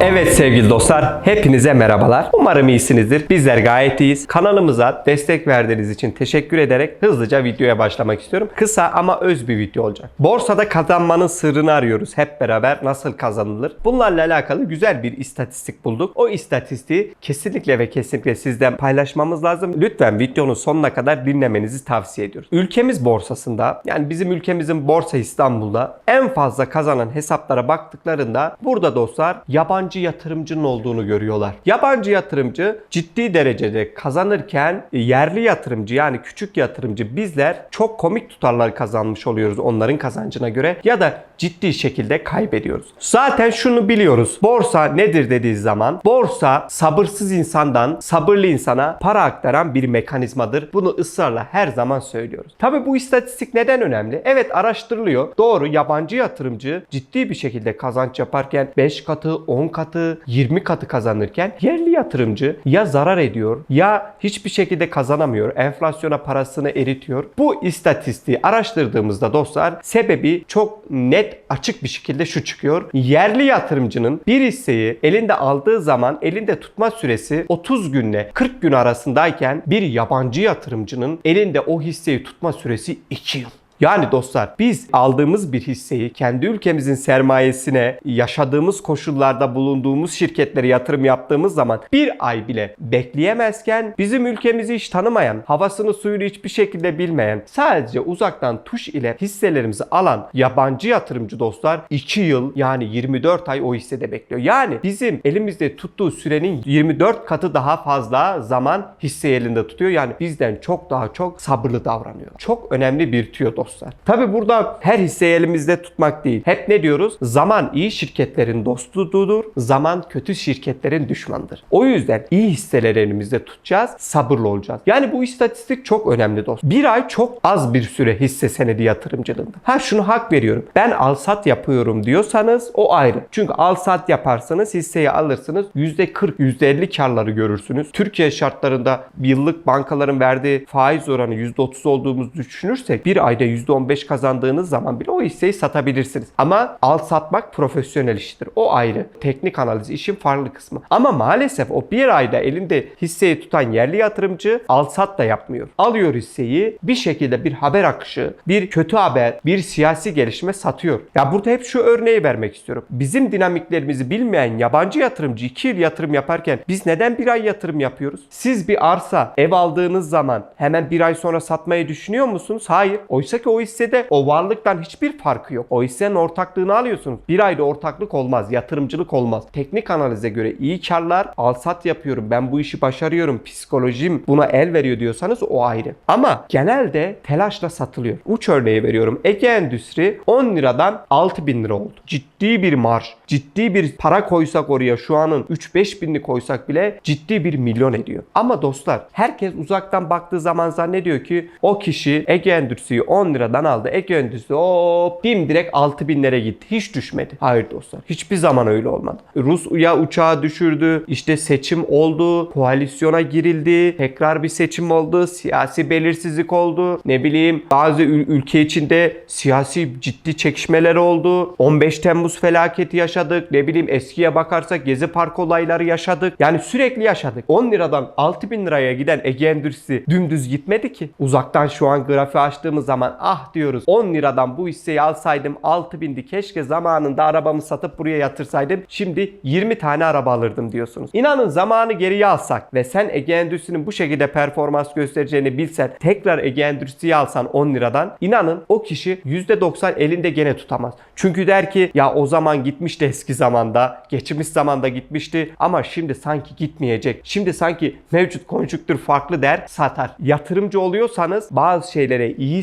Evet sevgili dostlar, hepinize merhabalar. Umarım iyisinizdir. Bizler gayet iyiyiz. Kanalımıza destek verdiğiniz için teşekkür ederek hızlıca videoya başlamak istiyorum. Kısa ama öz bir video olacak. Borsada kazanmanın sırrını arıyoruz hep beraber. Nasıl kazanılır? Bunlarla alakalı güzel bir istatistik bulduk. O istatistiği kesinlikle ve kesinlikle sizden paylaşmamız lazım. Lütfen videonun sonuna kadar dinlemenizi tavsiye ediyoruz. Ülkemiz borsasında yani bizim ülkemizin Borsa İstanbul'da en fazla kazanan hesaplara baktıklarında burada dostlar yabancı yatırımcının olduğunu görüyorlar. Yabancı yatırımcı ciddi derecede kazanırken yerli yatırımcı yani küçük yatırımcı bizler çok komik tutarlar kazanmış oluyoruz onların kazancına göre ya da ciddi şekilde kaybediyoruz. Zaten şunu biliyoruz. Borsa nedir dediği zaman borsa sabırsız insandan sabırlı insana para aktaran bir mekanizmadır. Bunu ısrarla her zaman söylüyoruz. Tabi bu istatistik neden önemli? Evet araştırılıyor. Doğru yabancı yatırımcı ciddi bir şekilde kazanç yaparken 5 katı, 10 katı, 20 katı kazanırken yerli yatırımcı ya zarar ediyor ya hiçbir şekilde kazanamıyor. Enflasyona parasını eritiyor. Bu istatistiği araştırdığımızda dostlar sebebi çok net açık bir şekilde şu çıkıyor. Yerli yatırımcının bir hisseyi elinde aldığı zaman elinde tutma süresi 30 günle 40 gün arasındayken bir yabancı yatırımcının elinde o hisseyi tutma süresi 2 yıl. Yani dostlar biz aldığımız bir hisseyi kendi ülkemizin sermayesine yaşadığımız koşullarda bulunduğumuz şirketlere yatırım yaptığımız zaman bir ay bile bekleyemezken bizim ülkemizi hiç tanımayan, havasını suyunu hiçbir şekilde bilmeyen, sadece uzaktan tuş ile hisselerimizi alan yabancı yatırımcı dostlar 2 yıl yani 24 ay o hissede bekliyor. Yani bizim elimizde tuttuğu sürenin 24 katı daha fazla zaman hisse elinde tutuyor. Yani bizden çok daha çok sabırlı davranıyor. Çok önemli bir tüyo dostlar. Tabi burada her hisseyi elimizde tutmak değil. Hep ne diyoruz? Zaman iyi şirketlerin dostudur, zaman kötü şirketlerin düşmandır. O yüzden iyi hisseleri elimizde tutacağız, sabırlı olacağız. Yani bu istatistik çok önemli dost. Bir ay çok az bir süre hisse senedi yatırımcılığında. Ha şunu hak veriyorum. Ben al sat yapıyorum diyorsanız o ayrı. Çünkü al sat yaparsanız hisseyi alırsınız %40, %50 karları görürsünüz. Türkiye şartlarında yıllık bankaların verdiği faiz oranı %30 olduğumuzu düşünürsek bir ayda %15 kazandığınız zaman bile o hisseyi satabilirsiniz. Ama al satmak profesyonel iştir. O ayrı. Teknik analiz işin farklı kısmı. Ama maalesef o bir ayda elinde hisseyi tutan yerli yatırımcı al sat da yapmıyor. Alıyor hisseyi bir şekilde bir haber akışı, bir kötü haber, bir siyasi gelişme satıyor. Ya burada hep şu örneği vermek istiyorum. Bizim dinamiklerimizi bilmeyen yabancı yatırımcı 2 yıl yatırım yaparken biz neden bir ay yatırım yapıyoruz? Siz bir arsa, ev aldığınız zaman hemen bir ay sonra satmayı düşünüyor musunuz? Hayır. Oysa ki o hissede o varlıktan hiçbir farkı yok. O hissenin ortaklığını alıyorsunuz. Bir ayda ortaklık olmaz, yatırımcılık olmaz. Teknik analize göre iyi karlar, al sat yapıyorum, ben bu işi başarıyorum, psikolojim buna el veriyor diyorsanız o ayrı. Ama genelde telaşla satılıyor. Uç örneği veriyorum. Ege Endüstri 10 liradan 6 bin lira oldu. Ciddi bir marj, ciddi bir para koysak oraya şu anın 3-5 binini koysak bile ciddi bir milyon ediyor. Ama dostlar herkes uzaktan baktığı zaman zannediyor ki o kişi Ege Endüstri'yi 10 liradan aldı. Ege Endüstri hop dimdirek 6 binlere gitti. Hiç düşmedi. Hayır dostlar. Hiçbir zaman öyle olmadı. Rus ya uçağı düşürdü. işte seçim oldu. Koalisyona girildi. Tekrar bir seçim oldu. Siyasi belirsizlik oldu. Ne bileyim bazı ül- ülke içinde siyasi ciddi çekişmeler oldu. 15 Temmuz felaketi yaşadık. Ne bileyim eskiye bakarsak Gezi Park olayları yaşadık. Yani sürekli yaşadık. 10 liradan 6 bin liraya giden Ege Endüstrisi dümdüz gitmedi ki. Uzaktan şu an grafiği açtığımız zaman ah diyoruz 10 liradan bu hisseyi alsaydım 6 bindi. Keşke zamanında arabamı satıp buraya yatırsaydım. Şimdi 20 tane araba alırdım diyorsunuz. İnanın zamanı geriye alsak ve sen Ege Endüstrisi'nin bu şekilde performans göstereceğini bilsen tekrar Ege Endüstrisi'yi alsan 10 liradan inanın o kişi %90 elinde gene tutamaz. Çünkü der ki ya o zaman gitmişti eski zamanda, geçmiş zamanda gitmişti ama şimdi sanki gitmeyecek. Şimdi sanki mevcut konjüktür farklı der, satar. Yatırımcı oluyorsanız bazı şeylere iyi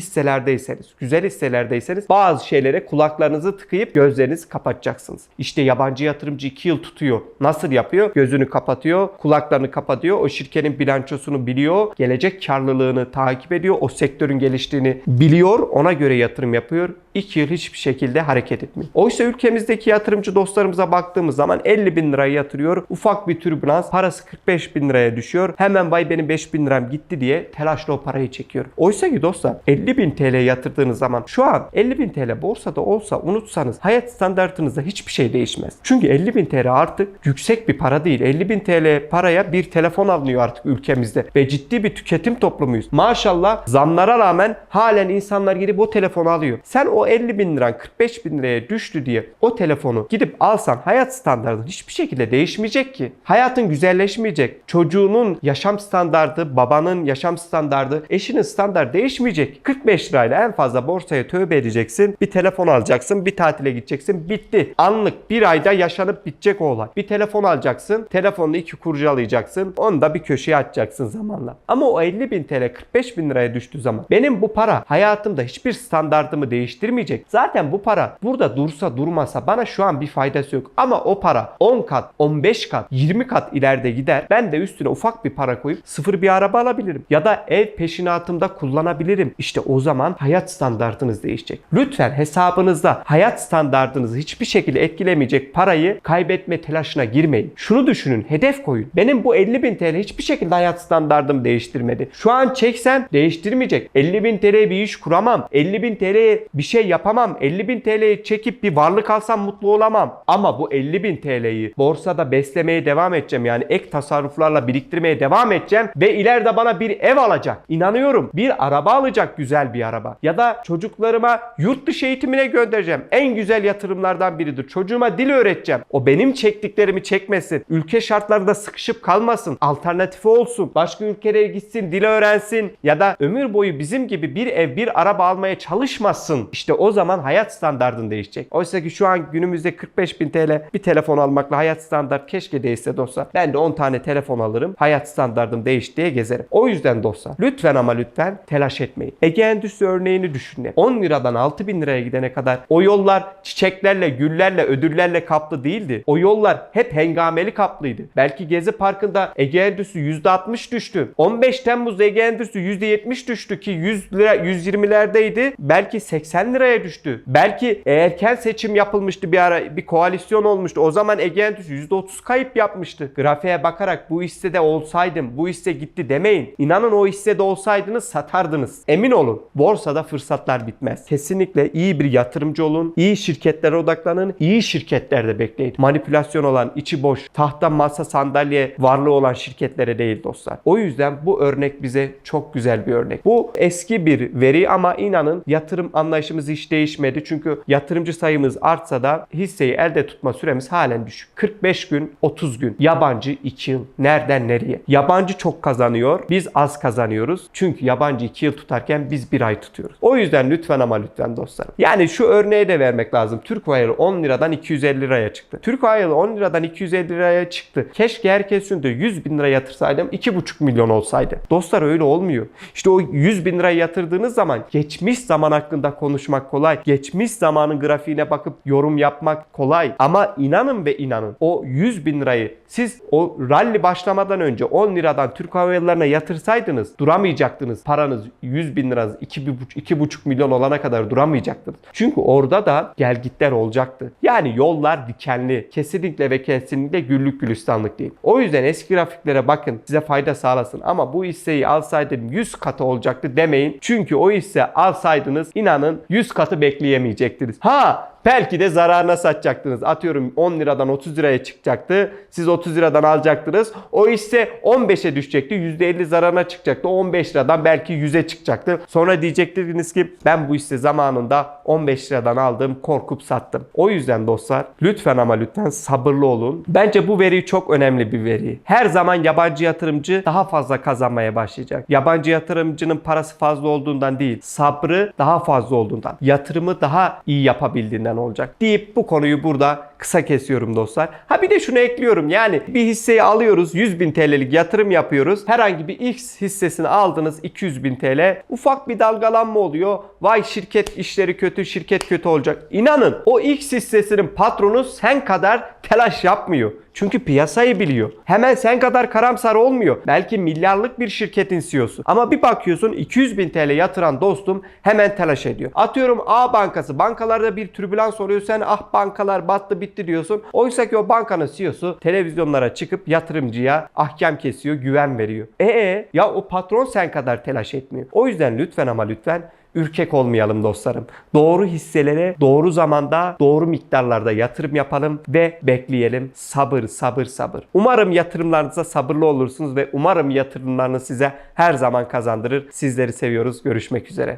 hisselerdeyseniz, güzel hisselerdeyseniz bazı şeylere kulaklarınızı tıkayıp gözlerinizi kapatacaksınız. İşte yabancı yatırımcı 2 yıl tutuyor. Nasıl yapıyor? Gözünü kapatıyor, kulaklarını kapatıyor. O şirketin bilançosunu biliyor, gelecek karlılığını takip ediyor, o sektörün geliştiğini biliyor, ona göre yatırım yapıyor. 2 yıl hiçbir şekilde hareket etmiyor. Oysa ülkemizdeki yatırımcı dostlarımıza baktığımız zaman 50 bin liraya yatırıyor. Ufak bir türbülans parası 45 bin liraya düşüyor. Hemen vay benim 5 bin liram gitti diye telaşla o parayı çekiyor. Oysa ki dostlar 50 bin TL TL yatırdığınız zaman şu an 50 bin TL borsada olsa unutsanız hayat standartınızda hiçbir şey değişmez. Çünkü 50 bin TL artık yüksek bir para değil. 50 bin TL paraya bir telefon alınıyor artık ülkemizde ve ciddi bir tüketim toplumuyuz. Maşallah zamlara rağmen halen insanlar gidip o telefonu alıyor. Sen o 50 bin liran 45 bin liraya düştü diye o telefonu gidip alsan hayat standartın hiçbir şekilde değişmeyecek ki. Hayatın güzelleşmeyecek. Çocuğunun yaşam standardı, babanın yaşam standardı, eşinin standartı değişmeyecek. 45 lirayla en fazla borsaya tövbe edeceksin. Bir telefon alacaksın, bir tatile gideceksin. Bitti. Anlık bir ayda yaşanıp bitecek o olay. Bir telefon alacaksın, telefonunu iki kurcalayacaksın. Onu da bir köşeye atacaksın zamanla. Ama o 50 bin TL 45 bin liraya düştüğü zaman benim bu para hayatımda hiçbir standartımı değiştirmeyecek. Zaten bu para burada dursa durmasa bana şu an bir faydası yok. Ama o para 10 kat, 15 kat, 20 kat ileride gider. Ben de üstüne ufak bir para koyup sıfır bir araba alabilirim. Ya da ev peşinatımda kullanabilirim. İşte o zaman hayat standartınız değişecek. Lütfen hesabınızda hayat standartınızı hiçbir şekilde etkilemeyecek parayı kaybetme telaşına girmeyin. Şunu düşünün, hedef koyun. Benim bu 50 bin TL hiçbir şekilde hayat standartımı değiştirmedi. Şu an çeksem değiştirmeyecek. 50 bin TL'ye bir iş kuramam. 50 bin TL'ye bir şey yapamam. 50 bin TL'yi çekip bir varlık alsam mutlu olamam. Ama bu 50 bin TL'yi borsada beslemeye devam edeceğim. Yani ek tasarruflarla biriktirmeye devam edeceğim. Ve ileride bana bir ev alacak. İnanıyorum. Bir araba alacak güzel bir araba. Ya da çocuklarıma yurt dışı eğitimine göndereceğim. En güzel yatırımlardan biridir. Çocuğuma dil öğreteceğim. O benim çektiklerimi çekmesin. Ülke şartlarında sıkışıp kalmasın. Alternatifi olsun. Başka ülkelere gitsin, dil öğrensin. Ya da ömür boyu bizim gibi bir ev, bir araba almaya çalışmasın. İşte o zaman hayat standartın değişecek. Oysa ki şu an günümüzde 45 bin TL bir telefon almakla hayat standart keşke değişse dostlar. Ben de 10 tane telefon alırım. Hayat standardım değişti diye gezerim. O yüzden dostlar lütfen ama lütfen telaş etmeyin. Ege Endüstri örneğini düşünün. 10 liradan 6 bin liraya gidene kadar o yollar çiçeklerle, güllerle, ödüllerle kaplı değildi. O yollar hep hengameli kaplıydı. Belki Gezi Parkı'nda Ege Endüstri %60 düştü. 15 Temmuz'da Ege Endüstri %70 düştü ki 100 lira 120'lerdeydi. Belki 80 liraya düştü. Belki erken seçim yapılmıştı bir ara bir koalisyon olmuştu. O zaman Ege Endüstri %30 kayıp yapmıştı. Grafiğe bakarak bu hissede olsaydım bu hisse gitti demeyin. İnanın o hissede olsaydınız satardınız. Emin olun borsada fırsatlar bitmez. Kesinlikle iyi bir yatırımcı olun. iyi şirketlere odaklanın. iyi şirketlerde bekleyin. Manipülasyon olan, içi boş, tahta masa sandalye varlığı olan şirketlere değil dostlar. O yüzden bu örnek bize çok güzel bir örnek. Bu eski bir veri ama inanın yatırım anlayışımız hiç değişmedi. Çünkü yatırımcı sayımız artsa da hisseyi elde tutma süremiz halen düşük. 45 gün, 30 gün. Yabancı 2 yıl. Nereden nereye? Yabancı çok kazanıyor. Biz az kazanıyoruz. Çünkü yabancı 2 yıl tutarken biz 1 ay tutuyoruz. O yüzden lütfen ama lütfen dostlarım. Yani şu örneği de vermek lazım. Türk Wire 10 liradan 250 liraya çıktı. Türk Wire 10 liradan 250 liraya çıktı. Keşke herkes şunu da 100 bin lira yatırsaydım 2,5 milyon olsaydı. Dostlar öyle olmuyor. İşte o 100 bin lira yatırdığınız zaman geçmiş zaman hakkında konuşmak kolay. Geçmiş zamanın grafiğine bakıp yorum yapmak kolay. Ama inanın ve inanın o 100 bin lirayı siz o rally başlamadan önce 10 liradan Türk Hava Yolları'na yatırsaydınız duramayacaktınız. Paranız 100 bin liranız 2,5 2,5 milyon olana kadar duramayacaktınız. Çünkü orada da gelgitler olacaktı. Yani yollar dikenli. Kesinlikle ve kesinlikle güllük gülistanlık değil. O yüzden eski grafiklere bakın size fayda sağlasın. Ama bu hisseyi alsaydım 100 katı olacaktı demeyin. Çünkü o hisse alsaydınız inanın 100 katı bekleyemeyecektiniz. Ha Belki de zararına satacaktınız. Atıyorum 10 liradan 30 liraya çıkacaktı. Siz 30 liradan alacaktınız. O hisse 15'e düşecekti. %50 zararına çıkacaktı. 15 liradan belki 100'e çıkacaktı. Sonra diyecektiniz ki ben bu hisse zamanında 15 liradan aldım korkup sattım. O yüzden dostlar lütfen ama lütfen sabırlı olun. Bence bu veri çok önemli bir veri. Her zaman yabancı yatırımcı daha fazla kazanmaya başlayacak. Yabancı yatırımcının parası fazla olduğundan değil, sabrı daha fazla olduğundan, yatırımı daha iyi yapabildiğinden olacak deyip bu konuyu burada kısa kesiyorum dostlar. Ha bir de şunu ekliyorum yani bir hisseyi alıyoruz 100 bin TL'lik yatırım yapıyoruz. Herhangi bir X hissesini aldınız 200 bin TL. Ufak bir dalgalanma oluyor. Vay şirket işleri kötü şirket kötü olacak. İnanın o X hissesinin patronu sen kadar telaş yapmıyor. Çünkü piyasayı biliyor. Hemen sen kadar karamsar olmuyor. Belki milyarlık bir şirketin CEO'su. Ama bir bakıyorsun 200 bin TL yatıran dostum hemen telaş ediyor. Atıyorum A bankası. Bankalarda bir türbülans oluyor. Sen ah bankalar battı bitti diyorsun. Oysa ki o bankanın CEO'su televizyonlara çıkıp yatırımcıya ahkam kesiyor, güven veriyor. Ee ya o patron sen kadar telaş etmiyor. O yüzden lütfen ama lütfen ürkek olmayalım dostlarım. Doğru hisselere doğru zamanda doğru miktarlarda yatırım yapalım ve bekleyelim. Sabır, sabır, sabır. Umarım yatırımlarınıza sabırlı olursunuz ve umarım yatırımlarınız size her zaman kazandırır. Sizleri seviyoruz. Görüşmek üzere.